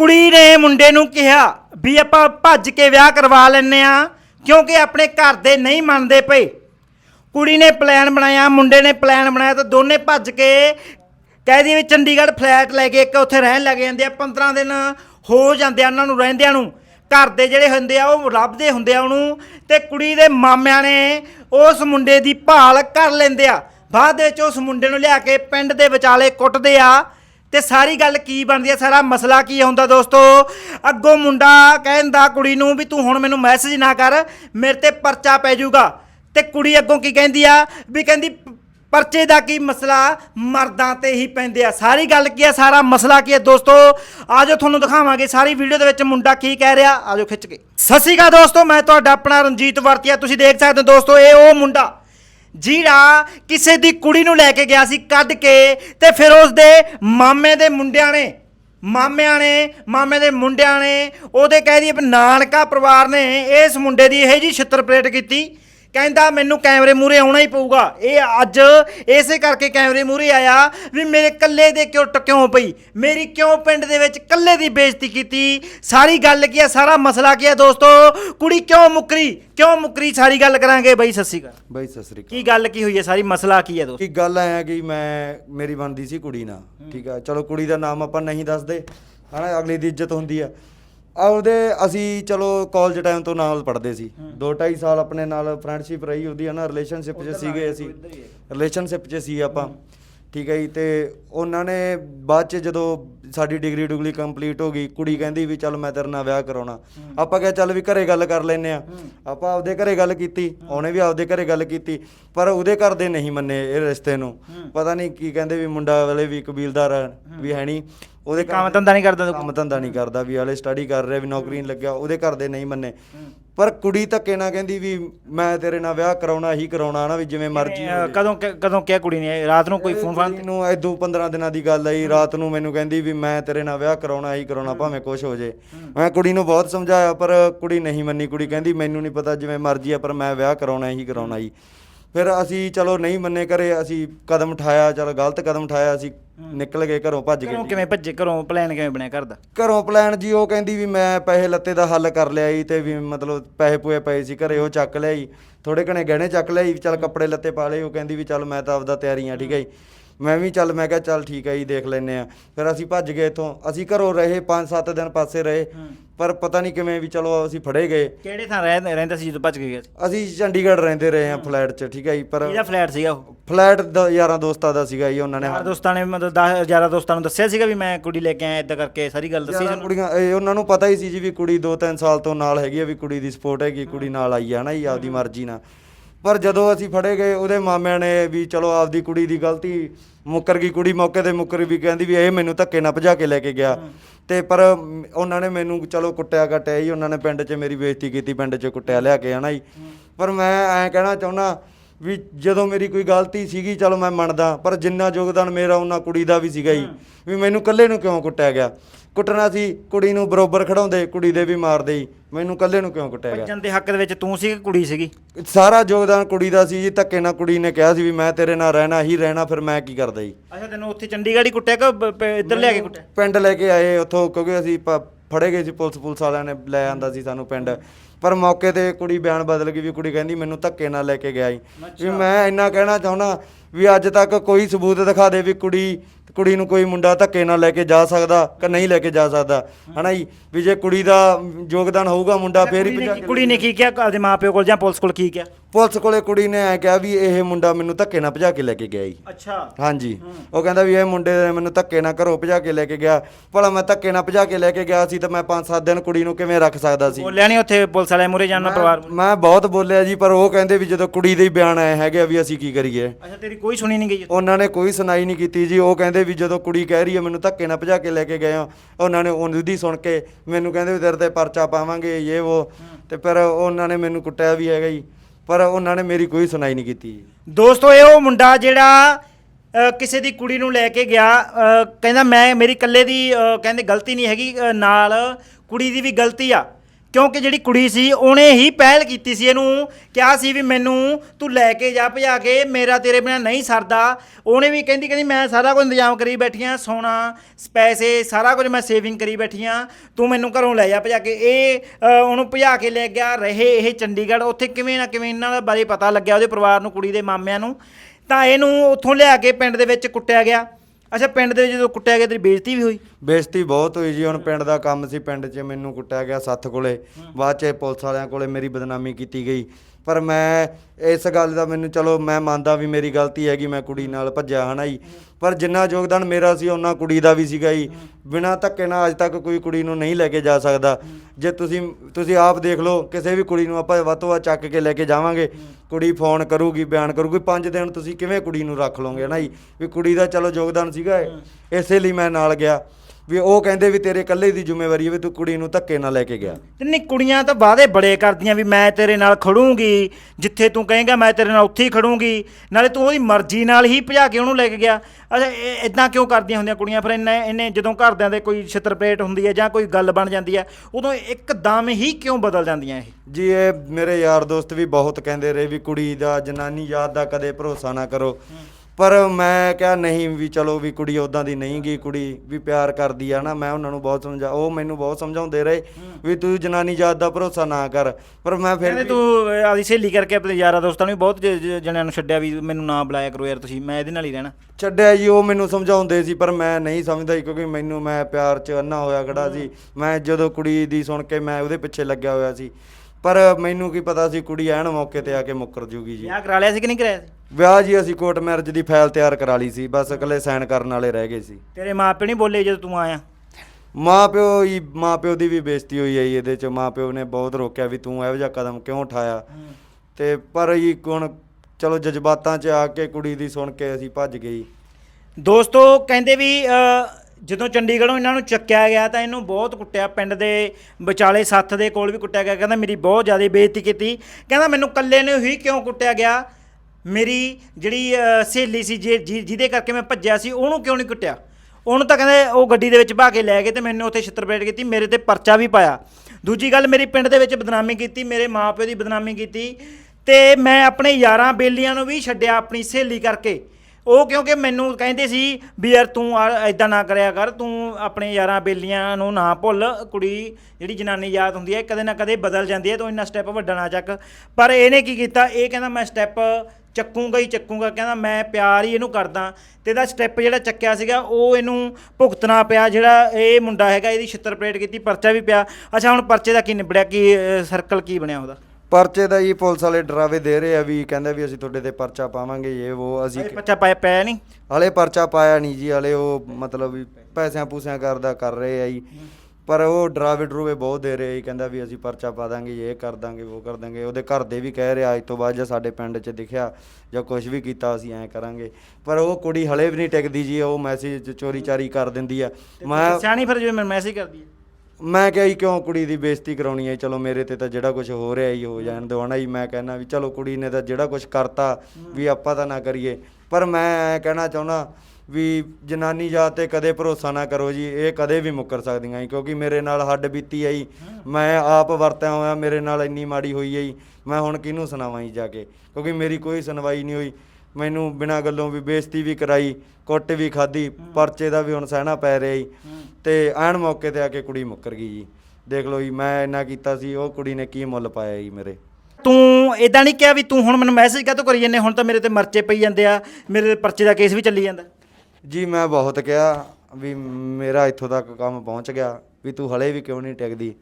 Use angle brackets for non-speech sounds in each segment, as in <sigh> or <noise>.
ਕੁੜੀ ਨੇ ਮੁੰਡੇ ਨੂੰ ਕਿਹਾ ਵੀ ਆਪਾਂ ਭੱਜ ਕੇ ਵਿਆਹ ਕਰਵਾ ਲੈਨੇ ਆ ਕਿਉਂਕਿ ਆਪਣੇ ਘਰ ਦੇ ਨਹੀਂ ਮੰਨਦੇ ਪਏ। ਕੁੜੀ ਨੇ ਪਲਾਨ ਬਣਾਇਆ, ਮੁੰਡੇ ਨੇ ਪਲਾਨ ਬਣਾਇਆ ਤਾਂ ਦੋਨੇ ਭੱਜ ਕੇ ਕਹਿ ਦਈਏ ਵੀ ਚੰਡੀਗੜ੍ਹ ਫਲੈਟ ਲੈ ਕੇ ਇੱਕ ਉੱਥੇ ਰਹਿਣ ਲੱਗ ਜਾਂਦੇ ਆ 15 ਦਿਨ ਹੋ ਜਾਂਦੇ ਆ ਉਹਨਾਂ ਨੂੰ ਰਹਿੰਦਿਆਂ ਨੂੰ। ਘਰ ਦੇ ਜਿਹੜੇ ਹੁੰਦੇ ਆ, ਉਹ ਲੱਭਦੇ ਹੁੰਦੇ ਆ ਉਹਨੂੰ ਤੇ ਕੁੜੀ ਦੇ ਮਾਮਿਆਂ ਨੇ ਉਸ ਮੁੰਡੇ ਦੀ ਭਾਲ ਕਰ ਲੈਂਦੇ ਆ। ਬਾਅਦ ਵਿੱਚ ਉਸ ਮੁੰਡੇ ਨੂੰ ਲਿਆ ਕੇ ਪਿੰਡ ਦੇ ਵਿਚਾਲੇ ਕੁੱਟਦੇ ਆ। ਤੇ ਸਾਰੀ ਗੱਲ ਕੀ ਬਣਦੀ ਹੈ? ਸਾਰਾ ਮਸਲਾ ਕੀ ਹੁੰਦਾ ਦੋਸਤੋ? ਅੱਗੋਂ ਮੁੰਡਾ ਕਹਿੰਦਾ ਕੁੜੀ ਨੂੰ ਵੀ ਤੂੰ ਹੁਣ ਮੈਨੂੰ ਮੈਸੇਜ ਨਾ ਕਰ, ਮੇਰੇ ਤੇ ਪਰਚਾ ਪੈ ਜਾਊਗਾ। ਤੇ ਕੁੜੀ ਅੱਗੋਂ ਕੀ ਕਹਿੰਦੀ ਆ? ਵੀ ਕਹਿੰਦੀ, ਪਰਚੇ ਦਾ ਕੀ ਮਸਲਾ? ਮਰਦਾਂ ਤੇ ਹੀ ਪੈਂਦੇ ਆ। ਸਾਰੀ ਗੱਲ ਕੀ ਆ? ਸਾਰਾ ਮਸਲਾ ਕੀ ਹੈ ਦੋਸਤੋ? ਆਜੋ ਤੁਹਾਨੂੰ ਦਿਖਾਵਾਂਗੇ ਸਾਰੀ ਵੀਡੀਓ ਦੇ ਵਿੱਚ ਮੁੰਡਾ ਕੀ ਕਹਿ ਰਿਹਾ। ਆਜੋ ਖਿੱਚ ਕੇ। ਸਤਿ ਸ਼੍ਰੀ ਅਕਾਲ ਦੋਸਤੋ, ਮੈਂ ਤੁਹਾਡਾ ਆਪਣਾ ਰਣਜੀਤ ਵਰਤੀਆ। ਤੁਸੀਂ ਦੇਖ ਸਕਦੇ ਹੋ ਦੋਸਤੋ, ਇਹ ਉਹ ਮੁੰਡਾ ਜਿਹੜਾ ਕਿਸੇ ਦੀ ਕੁੜੀ ਨੂੰ ਲੈ ਕੇ ਗਿਆ ਸੀ ਕੱਢ ਕੇ ਤੇ ਫਿਰ ਉਸ ਦੇ ਮਾਮੇ ਦੇ ਮੁੰਡਿਆਂ ਨੇ, ਮਾਮਿਆਂ ਨੇ, ਮਾਮੇ ਦੇ ਮੁੰਡਿਆਂ ਨੇ ਉਹਦੇ ਕਹਿ ਦਈਏ ਨਾਨਕਾ ਪਰਿਵਾਰ ਨੇ ਇਸ ਮੁੰਡੇ ਦੀ ਇਹ ਜੀ ਛਿੱਤਰ ਪਲੇਟ ਕੀਤੀ ਕਹਿੰਦਾ ਮੈਨੂੰ ਕੈਮਰੇ ਮੂਰੇ ਆਉਣਾ ਹੀ ਪਊਗਾ। ਇਹ ਅੱਜ ਇਸੇ ਕਰਕੇ ਕੈਮਰੇ ਮੂਰੇ ਆਇਆ ਵੀ ਮੇਰੇ ਕੱਲੇ ਦੇ ਕਿਉਂ ਟਕਿਉਂ ਪਈ? ਮੇਰੀ ਕਿਉਂ ਪਿੰਡ ਦੇ ਵਿੱਚ ਕੱਲੇ ਦੀ ਬੇਇੱਜ਼ਤੀ ਕੀਤੀ? ਸਾਰੀ ਗੱਲ ਕੀ ਹੈ ਸਾਰਾ ਮਸਲਾ ਕੀ ਹੈ ਦੋਸਤੋ? ਕੁੜੀ ਕਿਉਂ ਮੁੱਕਰੀ? ਕਿਉਂ ਮੁੱਕਰੀ? ਸਾਰੀ ਗੱਲ ਕਰਾਂਗੇ ਬਈ ਸਤਿ ਸ਼੍ਰੀ ਅਕਾਲ। ਬਾਈ ਸਤਿ ਸ੍ਰੀ ਅਕਾਲ। ਕੀ ਗੱਲ ਕੀ ਹੋਈ ਹੈ ਸਾਰੀ ਮਸਲਾ ਕੀ ਹੈ ਦੋਸਤੋ? ਕੀ ਗੱਲ ਐ ਕਿ ਮੈਂ ਮੇਰੀ ਬਣਦੀ ਸੀ ਕੁੜੀ ਨਾਲ ਠੀਕ ਆ? ਚਲੋ ਕੁੜੀ ਦਾ ਨਾਮ ਆਪਾਂ ਨਹੀਂ ਦੱਸਦੇ। ਹਨਾ ਅਗਲੀ ਦੀ ਇੱਜ਼ਤ ਹੁੰਦੀ ਆ। ਆ ਉਹਦੇ ਅਸੀਂ ਚਲੋ ਕਾਲਜ ਟਾਈਮ ਤੋਂ ਨਾਲ ਪੜ੍ਹਦੇ ਸੀ। 2.5 ਸਾਲ ਆਪਣੇ ਨਾਲ ਫਰੈਂਡਸ਼ਿਪ ਰਹੀ ਉਹਦੀ ਹਨਾ ਰਿਲੇਸ਼ਨਸ਼ਿਪ 'ਚ ਸੀਗੇ ਅਸੀਂ। ਰਿਲੇਸ਼ਨਸ਼ਿਪ 'ਚ ਸੀ ਆਪਾਂ। ਠੀਕ ਹੈ ਜੀ ਤੇ ਉਹਨਾਂ ਨੇ ਬਾਅਦ 'ਚ ਜਦੋਂ ਸਾਡੀ ਡਿਗਰੀ ਡੁਗਲੀ ਕੰਪਲੀਟ ਹੋ ਗਈ ਕੁੜੀ ਕਹਿੰਦੀ ਵੀ ਚੱਲ ਮੈਂ ਤੇਰੇ ਨਾਲ ਵਿਆਹ ਕਰਾਉਣਾ। ਆਪਾਂ ਕਿਹਾ ਚੱਲ ਵੀ ਘਰੇ ਗੱਲ ਕਰ ਲੈਨੇ ਆ ਆਪਾਂ ਆਪਦੇ ਘਰੇ ਗੱਲ ਕੀਤੀ ਉਹਨੇ ਵੀ ਆਪਦੇ ਘਰੇ ਗੱਲ ਕੀਤੀ ਪਰ ਉਹਦੇ ਘਰ ਦੇ ਨਹੀਂ ਮੰਨੇ ਇਹ ਰਿਸ਼ਤੇ ਨੂੰ। ਪਤਾ ਨਹੀਂ ਕੀ ਕਹਿੰਦੇ ਵੀ ਮੁੰਡਾ ਵਾਲੇ ਵੀ ਕਬੀਲਦਾਰ ਵੀ ਹੈ ਨਹੀਂ ਉਹਦੇ ਕੰਮ ਧੰਦਾ ਨਹੀਂ ਕਰਦਾ ਤੂੰ? ਕੰਮ ਧੰਦਾ ਨਹੀਂ ਕਰਦਾ ਵੀ ਹਾਲੇ ਸਟੱਡੀ ਕਰ ਰਿਹਾ ਵੀ ਨੌਕਰੀ ਨਹੀਂ ਲੱਗਿਆ ਉਹਦੇ ਘਰ ਦੇ ਨਹੀਂ ਮੰਨੇ। ਪਰ ਕੁੜੀ ਧੱਕੇ ਨਾਲ ਕਹਿੰਦੀ ਵੀ ਮੈਂ ਤੇਰੇ ਨਾਲ ਵਿਆਹ ਕਰਾਉਣਾ ਹੀ ਕਰਾਉਣਾ ਨਾ ਵੀ ਜਿਵੇਂ ਮਰਜ਼ੀ ਕਦੋਂ ਕਿ- ਕਦੋਂ ਕਿਹਾ ਕੁੜੀ ਨੇ? ਰਾਤ ਨੂੰ ਕੋਈ ਫੋਨ ਫਾਨ ਨੂੰ ਐਦੋਂ 15 ਦਿਨਾਂ ਦੀ ਗੱਲ ਆਈ ਰਾਤ ਨੂੰ ਮੈਨੂੰ ਕਹਿੰਦੀ ਵੀ ਮੈਂ ਤੇਰੇ ਨਾਲ ਵਿਆਹ ਕਰਾਉਣਾ ਹੀ ਕਰਾਉਣਾ ਭਾਵੇਂ ਕੁਝ ਹੋ ਜੇ। ਮੈਂ ਕੁੜੀ ਨੂੰ ਬਹੁਤ ਸਮਝਾਇਆ ਪਰ ਕੁੜੀ ਨਹੀਂ ਮੰਨੀ। ਕੁੜੀ ਕਹਿੰਦੀ ਮੈਨੂੰ ਨਹੀਂ ਪਤਾ ਜਿਵੇਂ ਮਰਜ਼ੀ ਆ ਪਰ ਮੈਂ ਵਿਆਹ ਕਰਾਉਣਾ ਹੀ ਕਰਾਉਣਾ ਹੀ। ਫਿਰ ਅਸੀਂ ਚਲੋ ਨਹੀਂ ਮੰਨੇ ਕਰੇ ਅਸੀਂ ਕਦਮ ਉਠਾਇਆ ਚਲੋ ਗਲਤ ਕਦਮ ਉਠਾਇਆ ਅਸੀਂ ਨਿਕਲ ਗਏ ਘਰੋਂ ਭੱਜ ਘਰੋਂ ਗਏ ਕਿਵੇਂ ਭੱਜੇ ਘਰੋਂ ਪਲਾਨ ਕਿਵੇਂ ਬਣਿਆ ਕਰਦਾ ਘਰੋਂ ਪਲਾਨ ਜੀ ਉਹ ਕਹਿੰਦੀ ਵੀ ਮੈਂ ਪੈਸੇ ਲੱਤੇ ਦਾ ਹੱਲ ਕਰ ਲਿਆ ਜੀ ਤੇ ਵੀ ਮਤਲਬ ਪੈਸੇ ਪੂਏ ਪਏ ਸੀ ਘਰੇ ਉਹ ਚੱਕ ਲਿਆ ਜੀ। ਥੋੜੇ ਘਣੇ ਗਹਿਣੇ ਚੱਕ ਲਿਆ ਜੀ ਚੱਲ ਕੱਪੜੇ ਲੱਤੇ ਪਾ ਲਏ ਉਹ ਕਹਿੰਦੀ ਵੀ ਚੱਲ ਮੈਂ ਤਾਂ ਆਪਦਾ ਤਿਆਰੀਆਂ ਠੀਕ ਹੈ ਜੀ। ਮੈਂ ਵੀ ਚੱਲ ਮੈਂ ਕਿਹਾ ਚੱਲ ਠੀਕ ਹੈ ਜੀ ਦੇਖ ਲੈਨੇ ਆ ਫਿਰ ਅਸੀਂ ਭੱਜ ਗਏ ਇਥੋਂ। ਅਸੀਂ ਘਰੋਂ ਰਹੇ 5-7 ਦਿਨ ਪਾਸੇ ਰਹੇ। ਪਰ ਪਤਾ ਨਹੀਂ ਕਿਵੇਂ ਵੀ ਚਲੋ ਅਸੀਂ ਫੜੇ ਗਏ। ਕਿਹੜੇ ਥਾਂ ਰਹਿ- ਰਹਿੰਦਾ ਸੀ ਜਦੋਂ ਭੱਜ ਸੀ ਅਸੀਂ? ਚੰਡੀਗੜ੍ਹ ਰਹਿੰਦੇ ਰਹੇ ਆ ਫਲੈਟ 'ਚ ਠੀਕ ਹੈ ਜੀ ਪਰ ਕਿਹਦਾ ਫਲੈਟ ਸੀਗਾ ਉਹ? ਫਲੈਟ ਦਾ ਯਾਰਾਂ ਦੋਸਤਾਂ ਦਾ ਸੀਗਾ ਜੀ ਉਹਨਾਂ ਨੇ ਯਾਰ ਦੋਸਤਾਂ ਨੇ ਮਤਲਬ 10 11 ਦੋਸਤਾਂ ਨੂੰ ਦੱਸਿਆ ਸੀਗਾ ਵੀ ਮੈਂ ਕੁੜੀ ਲੈ ਕੇ ਆਇਆ ਇਦਾਂ ਕਰਕੇ ਸਾਰੀ ਗੱਲ ਦੱਸੀ ਸਾਨੂੰ? ਕੁੜੀਆਂ ਇਹ ਉਹਨਾਂ ਨੂੰ ਪਤਾ ਹੀ ਸੀ ਜੀ ਵੀ ਕੁੜੀ 2-3 ਸਾਲ ਤੋਂ ਨਾਲ ਹੈਗੀ ਆ ਵੀ ਕੁੜੀ ਦੀ ਸਪੋਰਟ ਹੈਗੀ ਕੁੜੀ ਨਾਲ ਆਈ ਆ ਨਾ ਜੀ ਆਪਦੀ ਮਰਜ਼ੀ ਨਾਲ। ਪਰ ਜਦੋਂ ਅਸੀਂ ਫੜੇ ਗਏ, ਉਹਦੇ ਮਾਮਿਆਂ ਨੇ ਵੀ ਚਲੋ ਆਪਦੀ ਕੁੜੀ ਦੀ ਗਲਤੀ ਮੁੱਕਰ ਗਈ। ਕੁੜੀ ਮੌਕੇ ਤੇ ਮੁੱਕਰ ਵੀ ਕਹਿੰਦੀ ਵੀ ਇਹ ਮੈਨੂੰ ਧੱਕੇ ਨਾਲ ਭਜਾ ਕੇ ਲੈ ਕੇ ਗਿਆ। ਤੇ ਪਰ ਉਹਨਾਂ ਨੇ ਮੈਨੂੰ ਚਲੋ ਕੁੱਟਿਆ ਕਟਿਆ ਹੀ, ਉਹਨਾਂ ਨੇ ਪਿੰਡ 'ਚ ਮੇਰੀ ਬੇਇੱਜ਼ਤੀ ਕੀਤੀ, ਪਿੰਡ 'ਚ ਕੁੱਟਿਆ, ਲਿਆ ਕੇ ਹਨਾ ਜੀ। ਪਰ ਮੈਂ ਐਂ ਕਹਿਣਾ ਚਾਹੁੰਦਾ ਵੀ ਜਦੋਂ ਮੇਰੀ ਕੋਈ ਗਲਤੀ ਸੀਗੀ ਚਲੋ ਮੈਂ ਮੰਨਦਾ ਪਰ ਜਿੰਨਾ ਯੋਗਦਾਨ ਮੇਰਾ ਉਹਨਾਂ ਕੁੜੀ ਦਾ ਵੀ ਸੀਗਾ ਜੀ। ਵੀ ਮੈਨੂੰ ਇਕੱਲੇ ਨੂੰ ਕਿਉਂ ਕੁੱਟਿਆ ਗਿਆ? ਕੁੱਟਣਾ ਸੀ ਕੁੜੀ ਨੂੰ ਬਰੋਬਰ ਖੜਾਉਂਦੇ ਕੁੜੀ ਦੇ ਵੀ ਮਾਰਦੇ ਜੀ। ਮੈਨੂੰ ਇਕੱਲੇ ਨੂੰ ਕਿਉਂ ਕੁੱਟਿਆ ਗਿਆ? ਭੱਜਣ ਦੇ ਹੱਕ ਦੇ ਵਿੱਚ ਤੂੰ ਸੀ ਕਿ ਕੁੜੀ ਸੀਗੀ? ਸਾਰਾ ਯੋਗਦਾਨ ਕੁੜੀ ਦਾ ਸੀ ਜੀ ਧੱਕੇ ਨਾਲ ਕੁੜੀ ਨੇ ਕਿਹਾ ਸੀ ਵੀ ਮੈਂ ਤੇਰੇ ਨਾਲ ਰਹਿਣਾ ਹੀ ਰਹਿਣਾ ਫਿਰ ਮੈਂ ਕੀ ਕਰਦਾ ਜੀ? ਅੱਛਾ ਤੈਨੂੰ ਉੱਥੇ ਚੰਡੀਗੜ੍ਹ ਹੀ ਕੁੱਟਿਆ ਕਿ ਬ- ਪ- ਇੱਧਰ ਲਿਆ ਕੇ ਕੁੱਟਿਆ? ਪਿੰਡ ਲੈ ਕੇ ਆਏ ਉੱਥੋਂ ਕਿਉਂਕਿ ਅਸੀਂ ਪ- ਫੜੇ ਗਏ ਸੀ ਪੁਲਿਸ ਪੁਲਿਸ ਵਾਲਿਆਂ ਨੇ ਲੈ ਆਂਦਾ ਸੀ ਸਾਨੂੰ ਪਿੰਡ। ਪਰ ਮੌਕੇ ਤੇ ਕੁੜੀ ਬਿਆਨ ਬਦਲ ਗਈ ਵੀ ਕੁੜੀ ਕਹਿੰਦੀ ਮੈਨੂੰ ਧੱਕੇ ਨਾਲ ਲੈ ਕੇ ਗਿਆ ਜੀ ਵੀ ਮੈਂ ਇੰਨਾ ਕਹਿਣਾ ਚਾਹੁੰਦਾ ਵੀ ਅੱਜ ਤੱਕ ਕੋਈ ਸਬੂਤ ਦਿਖਾ ਦੇ ਵੀ ਕੁੜੀ ਕੁੜੀ ਨੂੰ ਕੋਈ ਮੁੰਡਾ ਧੱਕੇ ਨਾਲ ਲੈ ਕੇ ਜਾ ਸਕਦਾ ਕਿ ਨਹੀਂ ਲੈ ਕੇ ਜਾ ਸਕਦਾ। ਹਨਾ ਜੀ? ਵੀ ਜੇ ਕੁੜੀ ਦਾ ਯੋਗਦਾਨ ਹੋਊਗਾ ਮੁੰਡਾ ਫੇਰ ਹੀ ਕੁੜੀ ਭਜਾ ਨੇ- ਕੇ ਕੁੜੀ ਨੇ ਕੀ ਕਿਹਾ? ਆਪਦੇ ਮਾਪਿਓ ਕੋਲ ਜਾਂ ਪੁਲਿਸ ਕੋਲ ਕੀ ਕਿਹਾ? ਪੁਲਿਸ ਕੋਲੇ ਕੁੜੀ ਨੇ ਐ ਕਿਹਾ ਵੀ ਇਹ ਮੁੰਡਾ ਮੈਨੂੰ ਧੱਕੇ ਨਾਲ ਭਜਾ ਕੇ ਲੈ ਕੇ ਗਿਆ ਜੀ। ਅੱਛਾ। ਹਾਂਜੀ। ਉਹ ਕਹਿੰਦਾ ਵੀ ਇਹ ਮੁੰਡੇ ਨੇ ਮੈਨੂੰ ਧੱਕੇ ਨਾਲ ਘਰੋਂ ਭਜਾ ਕੇ ਲੈ ਕੇ ਗਿਆ। ਭਲਾ ਮੈਂ ਧੱਕੇ ਨਾਲ ਭਜਾ ਕੇ ਲੈ ਕੇ ਗਿਆ ਸੀ ਤਾਂ ਮੈਂ 5-7 ਦਿਨ ਕੁੜੀ ਨੂੰ ਕਿਵੇਂ ਰੱਖ ਸਕਦਾ ਸੀ? ਬੋਲਿਆ ਨਹੀਂ ਉੱਥੇ ਪੁਲਿਸ ਵਾਲੇ ਮੂਰੇ ਜਾਣਾ ਪਰਿਵਾਰ? ਮੈਂ ਬਹੁਤ ਬੋਲਿਆ ਜੀ ਪਰ ਉਹ ਕਹਿੰਦੇ ਵੀ ਜਦੋਂ ਕੁੜੀ ਦੇ ਹੀ ਬਿਆਨ ਆਏ ਹੈਗੇ ਆ ਵੀ ਅਸੀਂ ਕੀ ਕਰੀਏ? ਅੱਛਾ ਤੇਰੀ ਕੋਈ ਸੁਣੀ ਨਹੀਂ ਗਈ ਉਹਨਾਂ ਨੇ ਕੋਈ ਸੁਣਾਈ ਨਹੀਂ ਕੀਤੀ ਜੀ। ਉਹ ਕਹਿੰਦੇ ਵੀ ਜਦੋਂ ਕੁੜੀ ਕਹਿ ਰਹੀ ਹੈ ਮੈਨੂੰ ਧੱਕੇ ਨਾਲ ਭਜਾ ਕੇ ਲੈ ਕੇ ਗਏ ਆ ਉਹਨਾਂ ਨੇ ਉਹਦੀ ਸੁਣ ਕੇ ਮੈਨੂੰ ਕਹਿੰਦੇ ਵੀ ਤੇਰੇ ਤੇ ਪਰਚਾ ਪਾਵਾਂਗੇ ਇਹ ਉਹ ਤੇ ਪਰ ਉਹਨਾਂ ਨੇ ਮੈਨੂੰ ਕੁੱਟਿਆ ਵੀ ਹੈਗਾ ਜੀ। ਪਰ ਉਹਨਾਂ ਨੇ ਮੇਰੀ ਕੋਈ ਸੁਣਾਈ ਨਹੀਂ ਕੀਤੀ ਦੋਸਤੋ ਇਹ ਉਹ ਮੁੰਡਾ ਜਿਹੜਾ ਕਿਸੇ ਦੀ ਕੁੜੀ ਨੂੰ ਲੈ ਕੇ ਗਿਆ। ਕਹਿੰਦਾ ਮੈਂ ਮੇਰੀ ਇਕੱਲੇ ਦੀ ਕਹਿੰਦੇ ਗਲਤੀ ਨਹੀਂ ਹੈਗੀ। ਨਾਲ ਕੁੜੀ ਦੀ ਵੀ ਗਲਤੀ ਆ। ਕਿਉਂਕਿ ਜਿਹੜੀ ਕੁੜੀ ਸੀ, ਉਹਨੇ ਹੀ ਪਹਿਲ ਕੀਤੀ ਸੀ ਇਹਨੂੰ। ਕਿਹਾ ਸੀ ਵੀ ਮੈਨੂੰ ਤੂੰ ਲੈ ਕੇ ਜਾ ਭਜਾ ਕੇ, ਮੇਰਾ ਤੇਰੇ ਬਿਨਾ ਨਹੀਂ ਸਰਦਾ। ਉਹਨੇ ਵੀ ਕਹਿੰਦੀ ਕਹਿੰਦੀ, ਮੈਂ ਸਾਰਾ ਕੁਝ ਇੰਤਜ਼ਾਮ ਕਰੀ ਬੈਠੀ ਆ, ਸੋਨਾ, ਪੈਸੇ, ਸਾਰਾ ਕੁਝ ਮੈਂ ਸੇਵਿੰਗ ਕਰੀ ਬੈਠੀ ਆ। ਤੂੰ ਮੈਨੂੰ ਘਰੋਂ ਲੈ ਜਾ ਭਜਾ ਕੇ। ਇਹ ਉਹਨੂੰ ਭਜਾ ਕੇ ਲੈ ਗਿਆ, ਰਹੇ ਇਹ ਚੰਡੀਗੜ੍ਹ। ਉੱਥੇ ਕਿਵੇਂ ਨਾ ਕਿਵੇਂ ਇਹਨਾਂ ਦਾ ਬਾਰੇ ਪਤਾ ਲੱਗਿਆ ਉਹਦੇ ਪਰਿਵਾਰ ਨੂੰ, ਕੁੜੀ ਦੇ ਮਾਮਿਆਂ ਨੂੰ। ਤਾਂ ਇਹਨੂੰ ਉੱਥੋਂ ਲਿਆ ਕੇ ਪਿੰਡ ਦੇ ਵਿੱਚ ਕੁੱਟਿਆ ਗਿਆ। ਅੱਛਾ ਪਿੰਡ ਦੇ ਜਦੋਂ ਕੁੱਟਿਆ ਗਿਆ ਤੇਰੀ ਬੇਇੱਜ਼ਤੀ ਵੀ ਹੋਈ? ਬੇਇੱਜ਼ਤੀ ਬਹੁਤ ਹੋਈ ਜੀ। ਹੁਣ ਪਿੰਡ ਦਾ ਕੰਮ ਸੀ ਪਿੰਡ 'ਚ ਮੈਨੂੰ ਕੁੱਟਿਆ ਗਿਆ ਸੱਥ ਕੋਲੇ। ਬਾਅਦ 'ਚ ਪੁਲਿਸ ਵਾਲਿਆਂ ਕੋਲੇ ਮੇਰੀ ਬਦਨਾਮੀ ਕੀਤੀ ਗਈ। ਪਰ ਮੈਂ ਇਸ ਗੱਲ ਦਾ ਮੈਨੂੰ, ਚਲੋ ਮੈਂ ਮੰਨਦਾ ਵੀ ਮੇਰੀ ਗਲਤੀ ਹੈਗੀ, ਮੈਂ ਕੁੜੀ ਨਾਲ ਭੱਜਿਆ ਹਨਾ ਜੀ। ਪਰ ਜਿੰਨਾ ਯੋਗਦਾਨ ਮੇਰਾ ਸੀ ਉਹਨਾਂ ਕੁੜੀ ਦਾ ਵੀ ਸੀਗਾ ਜੀ। ਬਿਨਾਂ ਧੱਕੇ ਨਾਲ ਅੱਜ ਤੱਕ ਕੋਈ ਕੁੜੀ ਨੂੰ ਨਹੀਂ ਲੈ ਕੇ ਜਾ ਸਕਦਾ। ਜੇ ਤੁਸੀਂ ਤੁਸੀਂ ਆਪ ਦੇਖ ਲਓ, ਕਿਸੇ ਵੀ ਕੁੜੀ ਨੂੰ ਆਪਾਂ ਵੱਧ ਤੋਂ ਵੱਧ ਚੱਕ ਕੇ ਲੈ ਕੇ ਜਾਵਾਂਗੇ, ਕੁੜੀ ਫੋਨ ਕਰੂਗੀ, ਬਿਆਨ ਕਰੂਗੀ, ਪੰਜ ਦਿਨ ਤੁਸੀਂ ਕਿਵੇਂ ਕੁੜੀ ਨੂੰ ਰੱਖ ਲਓਗੇ ਨਾ ਜੀ? ਵੀ ਕੁੜੀ ਦਾ ਚਲੋ ਯੋਗਦਾਨ ਸੀਗਾ ਇਸੇ ਲਈ ਮੈਂ ਨਾਲ ਗਿਆ। ਵੀ ਉਹ ਕਹਿੰਦੇ ਵੀ ਤੇਰੇ ਇਕੱਲੇ ਦੀ ਜ਼ਿੰਮੇਵਾਰੀ ਹੈ ਵੀ ਤੂੰ ਕੁੜੀ ਨੂੰ ਧੱਕੇ ਨਾਲ ਲੈ ਕੇ ਗਿਆ। ਤੇ ਨਹੀਂ ਕੁੜੀਆਂ ਤਾਂ ਵਾਅਦੇ ਬੜੇ ਕਰਦੀਆਂ ਵੀ ਮੈਂ ਤੇਰੇ ਨਾਲ ਖੜੂੰਗੀ ਜਿੱਥੇ ਤੂੰ ਕਹੇਂਗਾ ਮੈਂ ਤੇਰੇ ਨਾਲ ਉੱਥੇ ਹੀ ਖੜੂੰਗੀ ਨਾਲੇ ਤੂੰ ਉਹਦੀ ਮਰਜ਼ੀ ਨਾਲ ਹੀ ਭਜਾ ਕੇ ਉਹਨੂੰ ਲੈ ਕੇ ਗਿਆ। ਅੱਛਾ ਇਦਾਂ ਕਿਉਂ ਕਰਦੀਆਂ ਹੁੰਦੀਆਂ ਕੁੜੀਆਂ? ਫਿਰ ਇੰਨੇ ਇੰਨੇ ਜਦੋਂ ਘਰਦਿਆਂ ਦੇ ਕੋਈ ਛਿੱਤਰਪਰੇਟ ਹੁੰਦੀ ਹੈ ਜਾਂ ਕੋਈ ਗੱਲ ਬਣ ਜਾਂਦੀ ਹੈ ਉਦੋਂ ਇੱਕਦਮ ਹੀ ਕਿਉਂ ਬਦਲ ਜਾਂਦੀਆਂ ਇਹ? ਜੀ ਇਹ ਮੇਰੇ ਯਾਰ ਦੋਸਤ ਵੀ ਬਹੁਤ ਕਹਿੰਦੇ ਰਹੇ ਵੀ ਕੁੜੀ ਦਾ ਜਨਾਨੀ ਯਾਦ ਦਾ ਕਦੇ ਭਰੋਸਾ ਨਾ ਕਰੋ। ਪਰ ਮੈਂ ਕਿਹਾ ਨਹੀਂ ਵੀ ਚਲੋ ਵੀ ਕੁੜੀ ਉਦਾਂ ਦੀ ਨਹੀਂ ਗਈ ਕੁੜੀ ਵੀ ਪਿਆਰ ਕਰਦੀ ਆ ਨਾ ਮੈਂ ਉਹਨਾਂ ਨੂੰ ਬਹੁਤ ਸਮਝਾ ਉਹ ਮੈਨੂੰ ਬਹੁਤ ਸਮਝਾਉਂਦੇ ਰਹੇ ਵੀ ਤੂੰ ਜਨਾਨੀ ਯਾਦ ਦਾ ਭਰੋਸਾ ਨਾ ਕਰ। ਪਰ ਮੈਂ ਫਿਰ ਕਹਿੰਦੇ ਵੀ- ਤੂੰ ਅਹ, ਆਪਦੀ ਸਹੇਲੀ ਕਰਕੇ ਆਪਣੇ ਯਾਰਾਂ ਦੋਸਤਾਂ ਨੂੰ ਵੀ ਬਹੁਤ ਜ- ਜ- ਜਣਿਆਂ ਨੂੰ ਛੱਡਿਆ ਵੀ ਮੈਨੂੰ ਨਾ ਬੁਲਾਇਆ ਕਰੋ ਯਾਰ ਤੁਸੀਂ ਮੈਂ ਇਹਦੇ ਨਾਲ ਹੀ ਰਹਿਣਾ। ਛੱਡਿਆ ਜੀ ਉਹ ਮੈਨੂੰ ਸਮਝਾਉਂਦੇ ਸੀ ਪਰ ਮੈਂ ਨਹੀਂ ਸਮਝਦਾ ਸੀ ਕਿਉਂਕਿ ਮੈਨੂੰ ਮੈਂ ਪਿਆਰ 'ਚ ਅੰਨਾ ਹੋਇਆ ਖੜਾ ਸੀ। ਮੈਂ ਜਦੋਂ ਕੁੜੀ ਦੀ ਸੁਣ ਕੇ ਮੈਂ ਉਹਦੇ ਪਿੱਛੇ ਲੱਗਿਆ ਹੋਇਆ ਸੀ। ਪਰ ਮੈਨੂੰ ਕੀ ਪਤਾ ਸੀ ਕੁੜੀ ਐਨ ਮੌਕੇ ਤੇ ਆ ਕੇ ਮੁੱਕਰ ਜੂਗੀ ਜੀ। ਵਿਆਹ ਕਰਾ ਲਿਆ ਸੀ ਕਿ ਨਹੀਂ ਕਰਾਇਆ ਸੀ? ਵਿਆਹ ਜੀ ਅਸੀਂ ਕੋਰਟ ਮੈਰਿਜ ਦੀ ਫਾਈਲ ਤਿਆਰ ਕਰਾ ਲਈ ਸੀ ਬਸ ਇਕੱਲੇ ਸਾਈਨ ਕਰਨ ਵਾਲੇ ਰਹਿ ਗਏ ਸੀ। ਤੇਰੇ ਮਾਪੇ ਨਹੀਂ ਬੋਲੇ ਜਦੋਂ ਤੂੰ ਆਇਆ? ਮਾਂ ਪਿਓ ਹੀ ਮਾਂ ਪਿਓ ਦੀ ਵੀ ਬੇਇੱਜ਼ਤੀ ਹੋਈ ਹੈ ਜੀ ਇਹਦੇ ਚ। ਮਾਂ ਪਿਓ ਨੇ ਬਹੁਤ ਰੋਕਿਆ ਵੀ ਤੂੰ ਇਹੋ ਜਿਹਾ ਕਦਮ ਕਿਉਂ ਉਠਾਇਆ? ਤੇ ਪਰ ਜੀ ਹੁਣ ਚਲੋ ਜਜ਼ਬਾਤਾਂ 'ਚ ਆ ਕੇ ਕੁੜੀ ਦੀ ਸੁਣ ਕੇ ਅਸੀਂ ਭੱਜ ਗਏ ਜੀ। ਦੋਸਤੋ ਕਹਿੰਦੇ ਵੀ ਅ, ਜਦੋਂ ਚੰਡੀਗੜ੍ਹੋਂ ਇਹਨਾਂ ਨੂੰ ਚੱਕਿਆ ਗਿਆ ਤਾਂ ਇਹਨੂੰ ਬਹੁਤ ਕੁੱਟਿਆ। ਪਿੰਡ ਦੇ ਵਿਚਾਲੇ ਸੱਥ ਦੇ ਕੋਲ ਵੀ ਕੁੱਟਿਆ ਗਿਆ। ਕਹਿੰਦਾ, ਮੇਰੀ ਬਹੁਤ ਜ਼ਿਆਦਾ ਬੇਇੱਜ਼ਤੀ ਕੀਤੀ। ਕਹਿੰਦਾ, ਮੈਨੂੰ ਇਕੱਲੇ ਨੂੰ ਹੀ ਕਿਉਂ ਕੁੱਟਿਆ ਗਿਆ? ਮੇਰੀ ਜਿਹੜੀ ਸਹੇਲੀ ਸੀ ਜੇ ਜਿ- ਜਿਹਦੇ ਕਰਕੇ ਮੈਂ ਭੱਜਿਆ ਸੀ, ਉਹਨੂੰ ਕਿਉਂ ਨਹੀਂ ਕੁੱਟਿਆ? ਉਹਨੂੰ ਤਾਂ ਕਹਿੰਦੇ, ਉਹ ਗੱਡੀ ਦੇ ਵਿੱਚ ਭਾ ਕੇ ਲੈ ਗਏ ਤੇ ਮੈਨੂੰ ਉੱਥੇ ਛਿੱਤਰਪੇਟ ਕੀਤੀ, ਮੇਰੇ ਤੇ ਪਰਚਾ ਵੀ ਪਾਇਆ। ਦੂਜੀ ਗੱਲ, ਮੇਰੀ ਪਿੰਡ ਦੇ ਵਿੱਚ ਬਦਨਾਮੀ ਕੀਤੀ, ਮੇਰੇ ਮਾਪਿਓ ਦੀ ਬਦਨਾਮੀ ਕੀਤੀ ਤੇ ਮੈਂ ਆਪਣੇ ਯਾਰਾਂ ਬੇਲੀਆਂ ਨੂੰ ਵੀ ਛੱਡਿਆ ਆਪਣੀ ਸਹੇਲੀ ਕਰਕੇ। ਉਹ ਕਿਉਂਕਿ ਮੈਨੂੰ ਕਹਿੰਦੇ ਸੀ ਵੀ ਯਾਰ ਤੂੰ ਐਦਾਂ ਨਾ ਕਰਿਆ ਕਰ, ਤੂੰ ਆਪਣੇ ਯਾਰਾਂ ਬੇਲੀਆਂ ਨੂੰ ਨਾ ਭੁੱਲ, ਕੁੜੀ ਜਿਹੜੀ ਜਨਾਨੀ ਯਾਦ ਹੁੰਦੀ ਹੈ, ਕਦੇ ਨਾ ਕਦੇ ਬਦਲ ਜਾਂਦੀ ਹੈ, ਤੂੰ ਇੰਨਾ ਸਟੈਪ ਵੱਡਾ ਨਾ ਚੱਕ। ਪਰ ਇਹਨੇ ਕੀ ਕੀਤਾ? ਇਹ ਕਹਿੰਦਾ ਮੈਂ ਸਟੈਪ ਚੱਕੂਗਾ ਹੀ ਚੱਕੂਗਾ, ਕਹਿੰਦਾ ਮੈਂ ਪਿਆਰ ਹੀ ਇਹਨੂੰ ਕਰਦਾ। ਤੇ ਇਹਦਾ ਸਟੈਪ ਜਿਹੜਾ ਚੱਕਿਆ ਸੀਗਾ, ਉਹ ਇਹਨੂੰ ਭੁਗਤਣਾ ਪਿਆ, ਜਿਹੜਾ ਇਹ ਮੁੰਡਾ ਹੈਗਾ, ਇਹਦੀ ਛਿੱਤਰ ਪਲੇਟ ਕੀਤੀ, ਪਰਚਾ ਵੀ ਪਿਆ। ਅੱਛਾ, ਹੁਣ ਪਰਚੇ ਦਾ ਕੀ ਨਿਬੜਿਆ, ਕੀ ਸਰਕਲ ਕੀ ਬਣਿਆ ਉਹਦਾ? ਪਰਚੇ ਦਾ ਜੀ ਪੁਲਿਸ ਵਾਲੇ ਡਰਾਵੇ ਦੇ ਰਹੇ ਆ ਵੀ ਕਹਿੰਦੇ ਵੀ ਅਸੀਂ ਤੁਹਾਡੇ ਤੇ ਪਰਚਾ ਪਾਵਾਂਗੇ ਇਹ ਉਹ ਅਸੀਂ ਪਰਚਾ ਪਾਇਆ ਪਿਆ ਨਹੀਂ? ਹਲੇ ਪਰਚਾ ਪਾਇਆ ਨਹੀਂ ਜੀ ਹਲੇ ਉਹ ਮਤਲਬ ਵੀ ਪੈਸਿਆਂ ਪੂਸਿਆਂ ਕਰਦਾ ਕਰ ਰਹੇ ਆ ਜੀ। ਪਰ ਉਹ ਡਰਾਵੇ ਡਰੂਵੇ ਬਹੁਤ ਦੇ ਰਹੇ ਆ ਜੀ ਕਹਿੰਦਾ ਵੀ ਅਸੀਂ ਪਰਚਾ ਪਾ ਦਾਂਗੇ ਇਹ ਕਰ ਦਾਂਗੇ ਉਹ ਕਰ ਦਾਂਗੇ। ਉਹਦੇ ਘਰ ਦੇ ਵੀ ਕਹਿ ਰਿਹਾ ਅੱਜ ਤੋਂ ਬਾਅਦ ਜੇ ਸਾਡੇ ਪਿੰਡ 'ਚ ਦਿਖਿਆ ਜਾਂ ਕੁਝ ਵੀ ਕੀਤਾ ਅਸੀਂ ਐਂ ਕਰਾਂਗੇ। ਪਰ ਉਹ ਕੁੜੀ ਹਲੇ ਵੀ ਨਹੀਂ ਟਿਕਦੀ ਜੀ ਉਹ ਮੈਸੇਜ ਚੋਰੀ ਚਾਰੀ ਕਰ ਦਿੰਦੀ ਆ। ਮੈਂ ਸਿਆਣੀ ਫਿਰ ਜਿਵੇਂ ਮੈਨੂੰ ਮੈਸੇਜ ਕਰਦੀ ਹੈ ਮੈਂ ਕਿਹਾ ਜੀ, ਕਿਉਂ ਕੁੜੀ ਦੀ ਬੇਇੱਜ਼ਤੀ ਕਰਾਉਣੀ ਹੈ? ਚਲੋ ਮੇਰੇ ਤੇ ਤਾਂ ਜਿਹੜਾ ਕੁਝ ਹੋ ਰਿਹਾ ਹੀ ਹੋ ਜਾਣ ਦਿਓ, ਹਨਾ ਜੀ? ਮੈਂ ਕਹਿੰਦਾ ਵੀ ਚਲੋ ਕੁੜੀ ਨੇ ਤਾਂ ਜਿਹੜਾ ਕੁਝ ਕਰਤਾ ਵੀ ਆਪਾਂ ਤਾਂ ਨਾ ਕਰੀਏ। ਪਰ ਮੈਂ ਐਂ ਕਹਿਣਾ ਚਾਹੁੰਦਾ ਵੀ ਜਨਾਨੀ ਜਾਤ ਤੇ ਕਦੇ ਭਰੋਸਾ ਨਾ ਕਰੋ ਜੀ, ਇਹ ਕਦੇ ਵੀ ਮੁੱਕਰ ਸਕਦੀਆਂ ਜੀ, ਕਿਉਂਕਿ ਮੇਰੇ ਨਾਲ ਹੱਡ ਬੀਤੀ ਆਈ ਮੈਂ ਆਪ ਵਰਤਿਆ ਹੋਇਆ, ਮੇਰੇ ਨਾਲ ਇੰਨੀ ਮਾੜੀ ਹੋਈ ਹੈ ਜੀ। ਮੈਂ ਹੁਣ ਕਿਹਨੂੰ ਸੁਣਾਵਾਂ ਜੀ ਜਾ ਕੇ? ਕਿਉਂਕਿ ਮੇਰੀ ਕੋਈ ਸੁਣਵਾਈ ਨਹੀਂ ਹੋਈ। ਮੈਨੂੰ ਬਿਨਾਂ ਗੱਲੋਂ ਵੀ ਬੇਇੱਜ਼ਤੀ ਵੀ ਕਰਾਈ ਕੁੱਟ ਵੀ ਖਾਧੀ ਪਰਚੇ ਦਾ ਵੀ ਹੁਣ ਸਹਿਣਾ ਪੈ ਰਿਹਾ ਜੀ। ਤੇ ਐਨ ਮੌਕੇ ਤੇ ਆ ਕੇ ਕੁੜੀ ਮੁੱਕਰ ਗਈ ਜੀ। ਦੇਖ ਲਓ ਜੀ ਮੈਂ ਇੰਨਾ ਕੀਤਾ ਸੀ ਉਹ ਕੁੜੀ ਨੇ ਕੀ ਮੁੱਲ ਪਾਇਆ ਜੀ ਮੇਰੇ। ਤੂੰ ਇਦਾਂ ਨਹੀਂ ਕਿਹਾ ਵੀ ਤੂੰ ਹੁਣ ਮੈਨੂੰ ਮੈਸੇਜ ਕਾਹਤੋਂ ਕਰੀ ਜਾਂਦੇ ਹੁਣ ਤਾਂ ਮੇਰੇ ਤੇ ਮਰਚੇ ਪਈ ਜਾਂਦੇ ਆ ਮੇਰੇ ਪਰਚੇ ਦਾ ਕੇਸ ਵੀ ਚੱਲੀ ਜਾਂਦਾ। ਜੀ ਮੈਂ ਬਹੁਤ ਕਿਹਾ ਵੀ ਮੇਰਾ ਇੱਥੋਂ ਤੱਕ ਕੰਮ ਪਹੁੰਚ ਗਿਆ ਵੀ ਤੂੰ ਹਲੇ ਵੀ ਕਿਉਂ ਨਹੀਂ ਟਿਕਦੀ।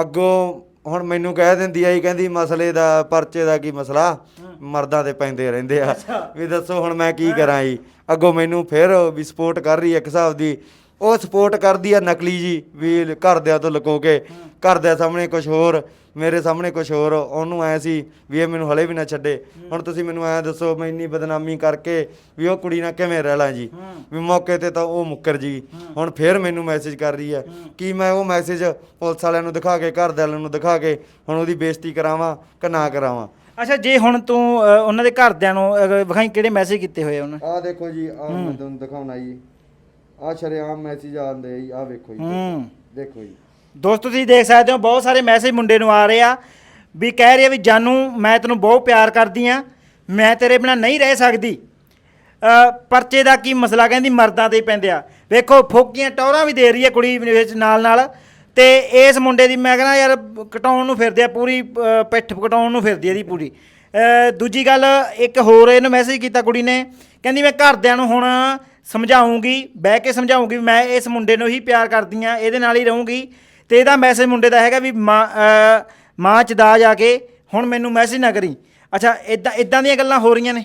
ਅੱਗੋਂ ਹੁਣ ਮੈਨੂੰ ਕਹਿ ਦਿੰਦੀ ਆ ਜੀ ਕਹਿੰਦੀ ਮਸਲੇ ਦਾ ਪਰਚੇ ਦਾ ਕੀ ਮਸਲਾ? ਮਰਦਾਂ ਤੇ ਪੈਂਦੇ ਰਹਿੰਦੇ ਆ। ਵੀ ਦੱਸੋ ਹੁਣ ਮੈਂ ਕੀ ਕਰਾਂ ਜੀ? ਅੱਗੋਂ ਮੈਨੂੰ ਫਿਰ ਵੀ ਸਪੋਰਟ ਕਰ ਰਹੀ ਹੈ ਇੱਕ ਹਿਸਾਬ ਦੀ। ਉਹ ਸਪੋਰਟ ਕਰਦੀ ਆ ਨਕਲੀ ਜੀ ਵੀ ਘਰਦਿਆਂ ਤੋਂ ਲੁਕੋ ਕੇ। ਘਰਦਿਆਂ ਸਾਹਮਣੇ ਕੁਝ ਹੋਰ ਮੇਰੇ ਸਾਹਮਣੇ ਕੁਝ ਹੋਰ ਉਹਨੂੰ ਐ ਸੀ ਵੀ ਇਹ ਮੈਨੂੰ ਹਲੇ ਵੀ ਨਾ ਛੱਡੇ। ਹੁਣ ਤੁਸੀਂ ਮੈਨੂੰ ਐ ਦੱਸੋ ਮੈਂ ਇੰਨੀ ਬਦਨਾਮੀ ਕਰਕੇ ਵੀ ਉਹ ਕੁੜੀ ਨਾਲ ਕਿਵੇਂ ਰਹਿ ਲਾਂ ਜੀ? ਵੀ ਮੌਕੇ ਤੇ ਤਾਂ ਉਹ ਮੁੱਕਰ ਜੀ। ਹੁਣ ਫੇਰ ਮੈਨੂੰ ਮੈਸੇਜ ਕਰ ਰਹੀ ਹੈ। ਕੀ ਮੈਂ ਉਹ ਮੈਸੇਜ ਪੁਲਿਸ ਵਾਲਿਆਂ ਨੂੰ ਦਿਖਾ ਕੇ ਘਰ ਦੇ ਵਾਲਿਆਂ ਨੂੰ ਦਿਖਾ ਕੇ ਹੁਣ ਉਹਦੀ ਬੇਇੱਜ਼ਤੀ ਕਰਾਵਾਂ ਕਿ ਨਾ ਕਰਾਵਾਂ? ਅੱਛਾ ਜੇ ਹੁਣ ਤੂੰ ਅ, ਉਹਨਾਂ ਦੇ ਘਰਦਿਆਂ ਨੂੰ ਅ, ਵਿਖਾਈ ਕਿਹੜੇ ਮੈਸੇਜ ਕੀਤੇ ਹੋਏ ਆ ਉਹਨਾਂ ਆਹ ਦੇਖੋ ਜੀ ਆਹ ਮੈਂ ਤੁਹਾਨੂੰ ਦਿਖਾਉਣਾ ਜੀ। ਆਹ ਸ਼ਰੇਆਮ ਮੈਸੇਜ ਆਉਂਦੇ ਜੀ ਆਹ ਵੇਖੋ ਜੀ। ਹੂੰ। ਦੇਖੋ ਜੀ। ਦੋਸਤੋ ਤੁਸੀਂ ਦੇਖ ਸਕਦੇ ਹੋ ਬਹੁਤ ਸਾਰੇ ਮੈਸੇਜ ਮੁੰਡੇ ਨੂੰ ਆ ਰਹੇ ਆ ਵੀ ਕਹਿ ਰਹੇ ਆ ਵੀ ਜਾਨੂ ਮੈਂ ਤੈਨੂੰ ਬਹੁਤ ਪਿਆਰ ਕਰਦੀ ਆ ਮੈਂ ਤੇਰੇ ਬਿਨਾ ਨਹੀਂ ਰਹਿ ਸਕਦੀ। ਅ, ਪਰਚੇ ਦਾ ਕੀ ਮਸਲਾ ਕਹਿੰਦੀ ਮਰਦਾਂ ਤੇ ਹੀ ਪੈਂਦੇ ਆ। ਵੇਖੋ ਫੋਕੀਆਂ ਟੌਰਾਂ ਵੀ ਦੇ ਰਹੀ ਹੈ ਕੁੜੀ ਵਿੱਚ ਨਾਲ ਨਾਲ ਤੇ ਇਸ ਮੁੰਡੇ ਦੀ ਮੈਂ ਕਹਿੰਦਾ ਯਾਰ ਕਟਾਉਣ ਨੂੰ ਫਿਰਦੇ ਆ ਪੂਰੀ ਅ, ਪਿੱਠ ਕਟਾਉਣ ਨੂੰ ਫਿਰਦੀ ਆ ਇਹਦੀ ਪੂਰੀ। ਅ, ਦੂਜੀ ਗੱਲ ਇੱਕ ਹੋਰ ਇਹਨੂੰ ਮੈਸੇਜ ਕੀਤਾ ਕੁੜੀ ਨੇ ਕਹਿੰਦੀ ਮੈਂ ਘਰਦਿਆਂ ਨੂੰ ਹੁਣ ਸਮਝਾਉਂਗੀ ਬਹਿ ਕੇ ਸਮਝਾਉਂਗੀ ਵੀ ਮੈਂ ਇਸ ਮੁੰਡੇ ਨੂੰ ਹੀ ਪਿਆਰ ਕਰਦੀ ਆ ਇਹਦੇ ਨਾਲ ਹੀ ਰਹੂੰਗੀ। ਤੇ ਇਹਦਾ ਮੈਸੇਜ ਮੁੰਡੇ ਦਾ ਹੈਗਾ ਵੀ ਮਾਂ ਅ, ਮਾਂ ਚ ਦਾ ਜਾ ਕੇ ਹੁਣ ਮੈਨੂੰ ਮੈਸੇਜ ਨਾ ਕਰੀ। ਅੱਛਾ ਇਦਾਂ ਇਦਾਂ ਦੀਆਂ ਗੱਲਾਂ ਹੋ ਰਹੀਆਂ ਨੇ।